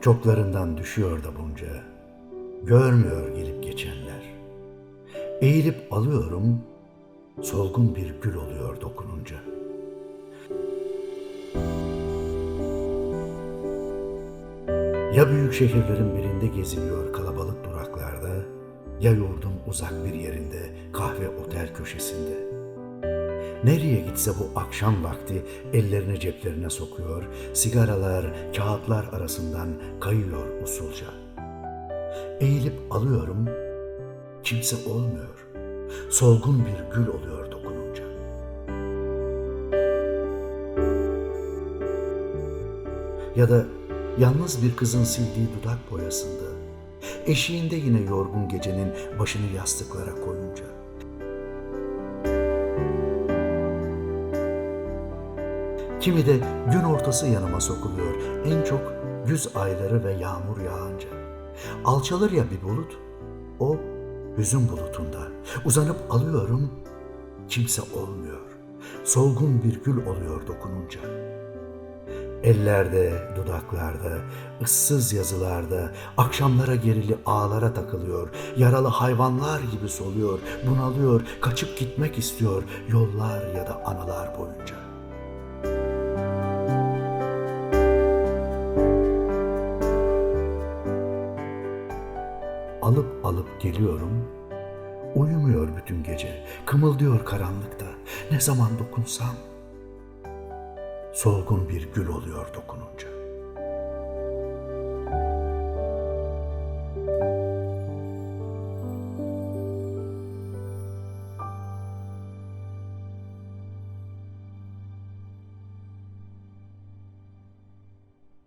Çoklarından düşüyor da bunca. Görmüyor gelip geçenler. Eğilip alıyorum, solgun bir gül oluyor dokununca.'' Ya büyük şehirlerin birinde geziliyor kalabalık duraklarda, ya yurdun uzak bir yerinde, kahve otel köşesinde. Nereye gitse bu akşam vakti ellerini ceplerine sokuyor, sigaralar, kağıtlar arasından kayıyor usulca. Eğilip alıyorum, kimse olmuyor. Solgun bir gül oluyor dokununca. Ya da yalnız bir kızın sildiği dudak boyasında, eşiğinde yine yorgun gecenin başını yastıklara koyunca. Kimi de gün ortası yanıma sokuluyor. En çok güz ayları ve yağmur yağınca. Alçalır ya bir bulut, o hüzün bulutunda. Uzanıp alıyorum, kimse olmuyor. Solgun bir gül oluyor dokununca. Ellerde, dudaklarda, ıssız yazılarda, akşamlara gerili ağlara takılıyor, yaralı hayvanlar gibi soluyor, bunalıyor, kaçıp gitmek istiyor yollar ya da anılar boyunca. Alıp alıp geliyorum, uyumuyor bütün gece, kımıldıyor karanlıkta, ne zaman dokunsam, solgun bir gül oluyor dokununca.